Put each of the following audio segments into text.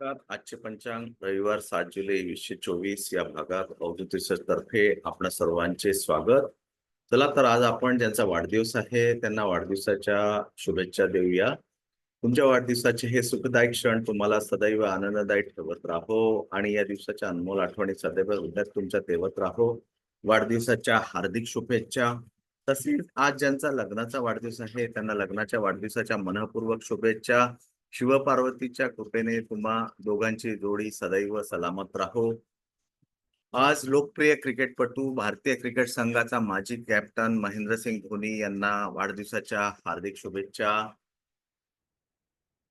आजचे पंचांग रविवार सात जुलै वीसशे चोवीस या भागात अवधूत तर्फे आपणा सर्वांचे स्वागत. चला तर आज आपण ज्यांचा वाढदिवस आहे त्यांना वाढदिवसाच्या शुभेच्छा देऊया. तुमच्या वाढदिवसाचे हे सुखदायक क्षण तुम्हाला सदैव आनंददायी ठेवत राहो आणि या दिवसाच्या अनमोल आठवणी सदैव हृदयात तुमच्या देवत राहो. वाढदिवसाच्या हार्दिक शुभेच्छा. तसेच आज ज्यांचा लग्नाचा वाढदिवस आहे त्यांना लग्नाच्या वाढदिवसाच्या मनपूर्वक शुभेच्छा. शिवपार्वतीच्या कृपेने तुम्हा दोघांची जोडी सदैव सलामत राहो. आज लोकप्रिय क्रिकेटपटू भारतीय क्रिकेट संघाचा माजी कॅप्टन महेंद्रसिंग धोनी यांना वाढदिवसाच्या हार्दिक शुभेच्छा.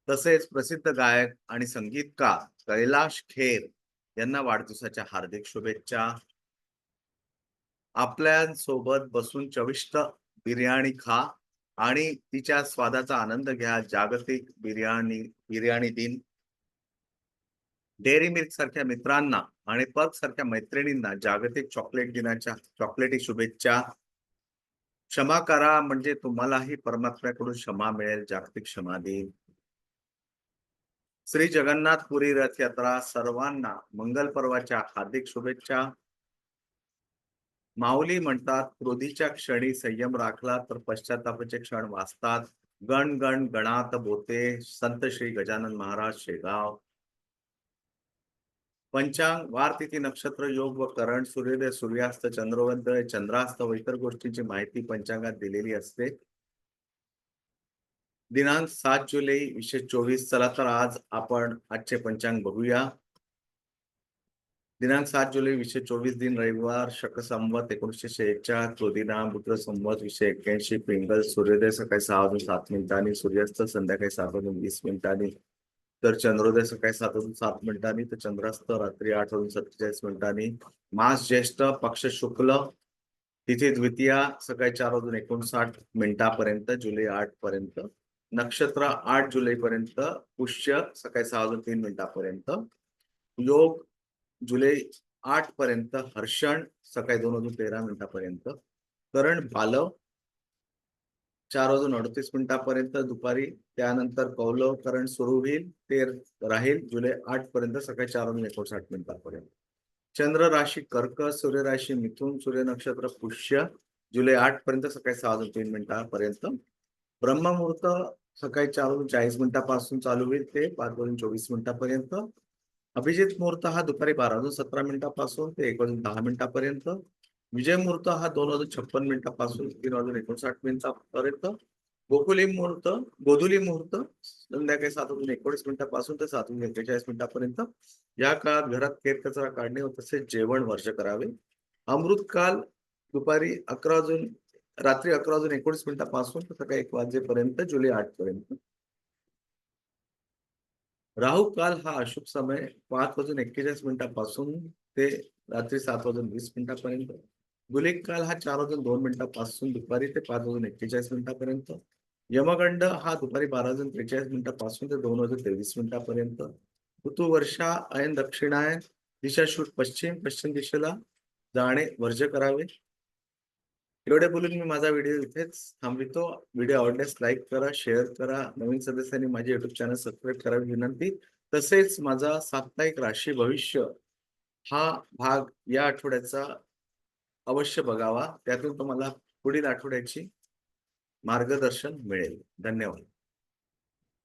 तसेच प्रसिद्ध गायक आणि संगीतकार कैलाश खेर यांना वाढदिवसाच्या हार्दिक शुभेच्छा. आपल्यासोबत बसून चविष्ट बिर्याणी खा. आणि तिच्या स्वादाचा आनंद घ्या. जागतिक बिर्याणी बिर्याणी दिन. डेअरी मिल्क सारख्या मित्रांना आणि पग सारख्या मैत्रिणींना जागतिक चॉकलेट दिनाच्या चॉकलेटी शुभेच्छा. क्षमा करा म्हणजे तुम्हालाही परमात्म्याकडून क्षमा मिळेल जागतिक क्षमा दिन. श्री जगन्नाथ पुरी रथयात्रा सर्वांना मंगल पर्वाच्या हार्दिक शुभेच्छा. माऊली म्हणतात क्रोधीच्या क्षणी संयम राखला तर पश्चातापाचे क्षण वाचतात. गण गण गणात बोते संत श्री गजानन महाराज शेगाव. पंचांग वार तिथी नक्षत्र योग व करण सूर्योदय सूर्यास्त चंद्रवंत चंद्रास्त व इतर गोष्टींची माहिती पंचांगात दिलेली असते. दिनांक सात जुलै वीसशे चोवीस चला तर आज आपण आजचे पंचांग बघूया. दिनांक सात जुलै वीसशे चोवीस दिन रविवार शक संवत एकोणीसशे शेहेचाळीस क्रोधिना बुद्ध संवत वीसशे एक्क्याऐंशी पिंगल सूर्योदय सकाळी सहा वाजून सात मिनिटांनी सूर्यास्त संध्याकाळी सात वाजून वीस मिनिटांनी. तर चंद्रोदय सकाळी सात वाजून सात मिनिटांनी तर चंद्रास्त रात्री आठ वाजून सत्तेचाळीस मिनिटांनी. मास ज्येष्ठ पक्ष शुक्ल तिथे द्वितीया सकाळी चार वाजून एकोणसाठ मिनिटापर्यंत जुलै आठ पर्यंत. नक्षत्र आठ जुलैपर्यंत पुष्य सकाळी सहा वाजून तीन मिनिटापर्यंत. योग जुलै आठ पर्यंत हर्षण सकाळी दोन वाजून तेरा मिनिटापर्यंत. करण बालव चार वाजून अडतीस मिनिटापर्यंत. दुपारी त्यानंतर कौलव करण सुरू होईल. ते राहील. जुलै आठ पर्यंत सकाळी चार वाजून एकोणसाठ मिनिटापर्यंत. चंद्र राशी कर्क सूर्य राशी मिथुन सूर्य नक्षत्र पुष्य. जुलै आठ पर्यंत सकाळी सहा वाजून तीन मिनिटापर्यंत. ब्रह्ममुहूर्त सकाळी चार वाजून चाळीस मिनिटापासून चालू होईल. ते पाच वाजून चोवीस मिनिटापर्यंत. अभिजित मुहूर्त हा दुपारी बारा वाजून सतरा मिनिटापासून ते एक वाजून दहा मिनिटापर्यंत. विजय मुहूर्त हा दोन वाजून छप्पन मिनिटापासून तीन वाजून एकोणसाठ मिनिटापर्यंत. गोकुली मुहूर्त गोधुली मुहूर्त संध्याकाळी सात वाजून एकोणीस मिनिटापासून ते सात वाजून एक्केचाळीस मिनिटापर्यंत. या काळात घरात केर कचरा काढणे व तसेच जेवण वर्ज करावे. अमृतकाल दुपारी अकरा वाजून रात्री अकरा वाजून एकोणीस मिनिटापासून सकाळी एक वाजेपर्यंत जुलै आठ पर्यंत राहू काल हा अशुभ समय पाच वाजून एक्केचाळीस मिनिटापासून ते रात्री सात वाजून वीस मिनिटापर्यंत. गुलिक काल हा चार वाजून दोन मिनिटापासून दुपारी ते पाच वाजून एक्केचाळीस मिनिटापर्यंत. यमगंड हा दुपारी बारा वाजून त्रेचाळीस मिनिटापासून ते दोन वाजून तेवीस मिनिटापर्यंत. ऋतू वर्षा अयन दक्षिणायन दिशा शूट पश्चिम पश्चिम दिशेला जाणे वर्ज करावे. एवढे बोलून मी माझा व्हिडिओ इथेच थांबवितो. व्हिडिओ आवडल्यास लाईक करा शेअर करा नवीन सदस्यांनी माझे युट्यूब चॅनल सबस्क्राईब करावी विनंती. तसेच माझा साप्ताहिक राशी भविष्य हा भाग या आठवड्याचा अवश्य बघावा. त्यातून तुम्हाला पुढील आठवड्याची मार्गदर्शन मिळेल. धन्यवाद.